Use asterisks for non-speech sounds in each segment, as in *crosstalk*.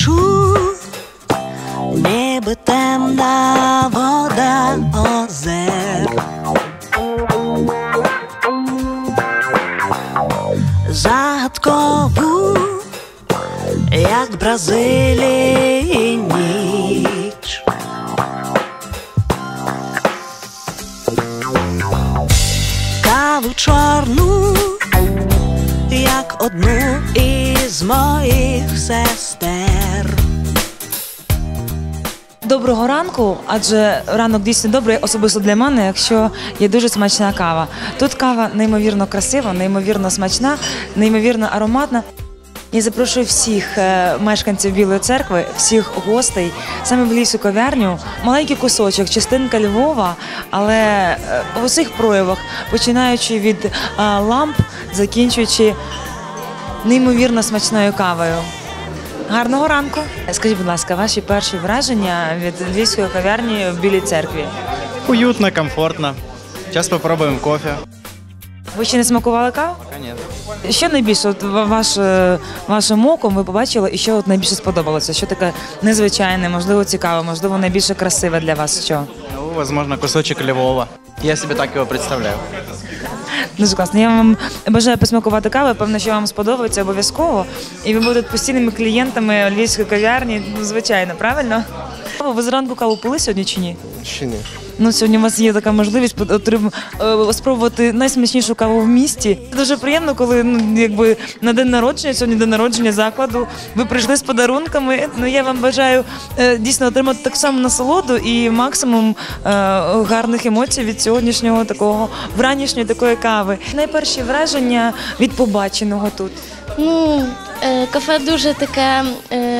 таємничу, ніби темна вода озер. Загадкову, як Бразилії моїх сестер. Доброго ранку, адже ранок дійсно добрий, особисто для мене, якщо є дуже смачна кава. Тут кава неймовірно красива, неймовірно смачна, неймовірно ароматна. Я запрошую всіх е, мешканців Білої церкви, всіх гостей саме в лісу кав'ярню. Маленький кусочок, частинка Львова, але е, в усіх проявах, починаючи від е, ламп, закінчуючи неймовірно смачною кавою. Гарного ранку. Скажіть, будь ласка, ваші перші враження від львівської кав'ярні в Білій церкві? Уютно, комфортно. Сейчас попробуем кофе. Ви ще не смакували каву? Нет. Що найбільше от ваш, е, вашим оком ви побачили, і що от найбільше сподобалося? Що таке незвичайне, можливо, цікаве, можливо, найбільше красиве для вас? Що? Ну, возможно, кусочек Львова. Я себе так его представляю. Дуже класно. Я вам бажаю посмакувати каву. Певно, що вам сподобається обов'язково. І ви будете постійними клієнтами львівської кав'ярні. Ну, звичайно, правильно? Ви зранку каву пили сьогодні чи ні? Ще ні. Ну, сьогодні у вас є така можливість отрим- е, спробувати найсмачнішу каву в місті. Дуже приємно, коли ну, якби на день народження, сьогодні день народження закладу. Ви прийшли з подарунками. Ну я вам бажаю е, дійсно отримати так само насолоду і максимум е, гарних емоцій від сьогоднішнього такого вранішньої такої кави. Найперші враження від побаченого тут. Ну, е, кафе дуже таке е,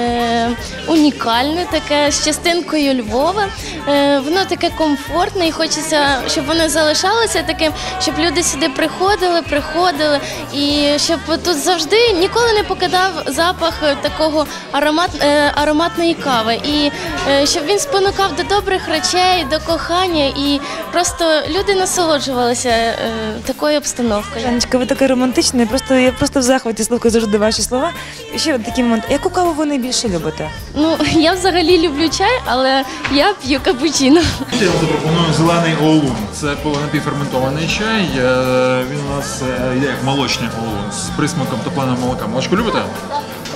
унікальне, таке з частинкою Львова. Е, воно таке комфортне і хочеться, щоб воно залишалося таким, щоб люди сюди приходили, приходили, і щоб тут завжди ніколи не покидав запах такого аромат, е, ароматної кави. І е, щоб він спонукав до добрих речей, до кохання, і просто люди насолоджувалися такою обстановкою. Жанечка, ви така романтична. Просто я просто в захваті слухаю завжди ваші слова. І ще такий момент. Яку каву ви найбільше любите? Ну, *laughs* я взагалі люблю чай, але я п'ю капучино. Я вам запропоную зелений оулун. Це напівферментований чай. Е, Він у нас е, йде як молочний оулун з присмаком топленого молока. Молочко любите?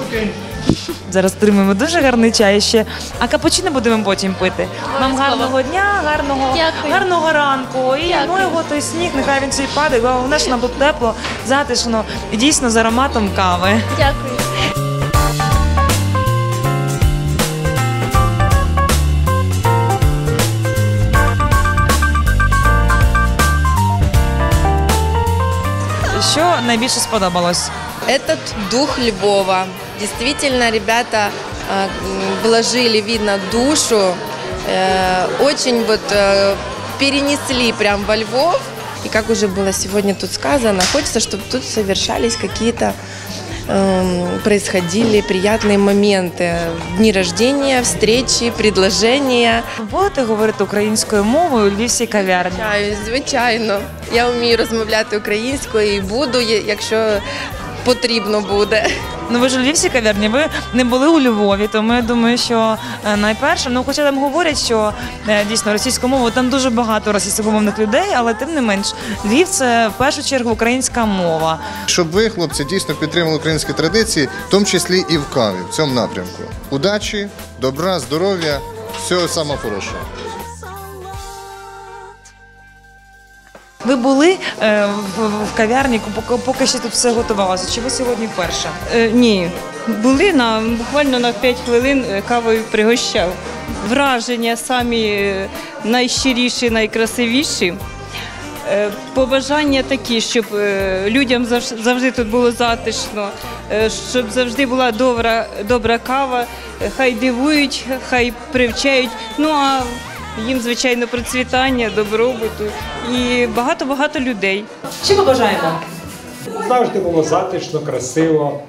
Окей. Зараз отримуємо дуже гарний чай ще. А капучино будемо потім пити. Вам гарного дня, гарного, Дякую. гарного ранку. І ну його той сніг, нехай він цей падає. Головне, що нам тут тепло, затишно і дійсно з ароматом кави. Дякую. Що найбільше сподобалось? Этот дух Львова. Действительно, ребята э, вложили, видно, душу, э, очень вот э, перенесли прям во Львов. И как уже было сегодня тут сказано, хочется, чтобы тут совершались какие-то эм, происходили приятные моменты. Дни рождения, встречи, предложения. Ви будете говорити українською мовою у львівській кав'ярні? Звичайно, звичайно. Я вмію розмовляти українською і буду, є- якщо потрібно буде. Ну ви ж у львівській кав'ярні, ви не були у Львові, тому я думаю, що е, найперше, ну хоча там говорять, що е, дійсно російську мову там дуже багато російськомовних людей, але тим не менш Львів це в першу чергу українська мова. Щоб ви, хлопці, дійсно підтримали українські традиції, в тому числі і в каві, в цьому напрямку. Удачі, добра, здоров'я, всього самого хорошого. Ви були е, в, в кав'ярні, поки, поки ще тут все готувалося. Чи ви сьогодні вперше? Е, ні, були на буквально на 5 хвилин е, кавою пригощав. Враження самі е, найщиріші, найкрасивіші. Е, Побажання такі, щоб людям завж- завжди тут було затишно, щоб завжди була добра, добра кава, хай дивують, хай привчають. Ну а їм, звичайно, процвітання, добробуту і багато-багато людей. Що ми бажаємо? Завжди було затишно, красиво.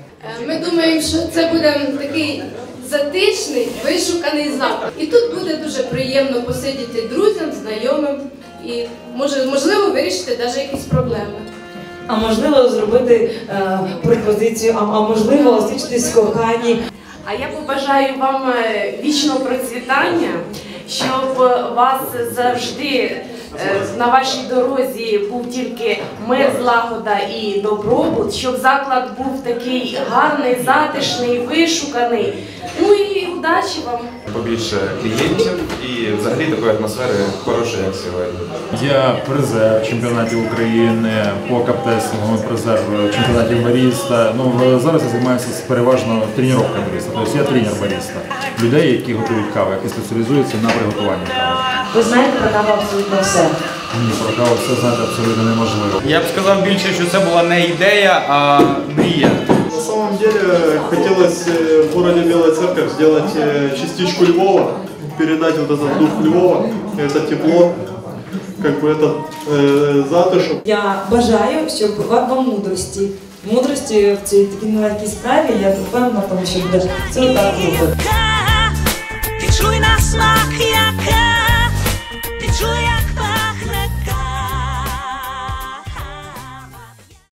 Ми думаємо, що це буде такий затишний, вишуканий заклад. І тут буде дуже приємно посидіти друзям, знайомим і може, можливо вирішити навіть якісь проблеми. А можливо зробити е, пропозицію, а, а можливо освічитись в коханні. А я побажаю вам е, вічного процвітання, щоб вас завжди е, на вашій дорозі був тільки мир, злагода і добробут, щоб заклад був такий гарний, затишний, вишуканий. Ну і удачі вам! побільше клієнтів і взагалі такої атмосфери хорошої, як сьогодні. Я призер чемпіонатів України по каптесингу, призер чемпіонатів баріста. Ну зараз я займаюся з- переважно тренуванням баріста. Тобто я тренер баріста Людей, які готують каву, які спеціалізуються на приготуванні кави. Ви знаєте про каву абсолютно все. Ні, про каву все знати абсолютно неможливо. Я б сказав більше, що це була не ідея, а мрія. На самом деле хотелось э, в городе Белая Церковь сделать э, частичку Львова, передать вот этот дух Львова, это тепло, как бы этот э, затишок. Я бажаю, щоб вам вам мудрості. Мудрості в цій такій нелегкій справі, я впевнена в тому, що буде все так круто. smart, yeah.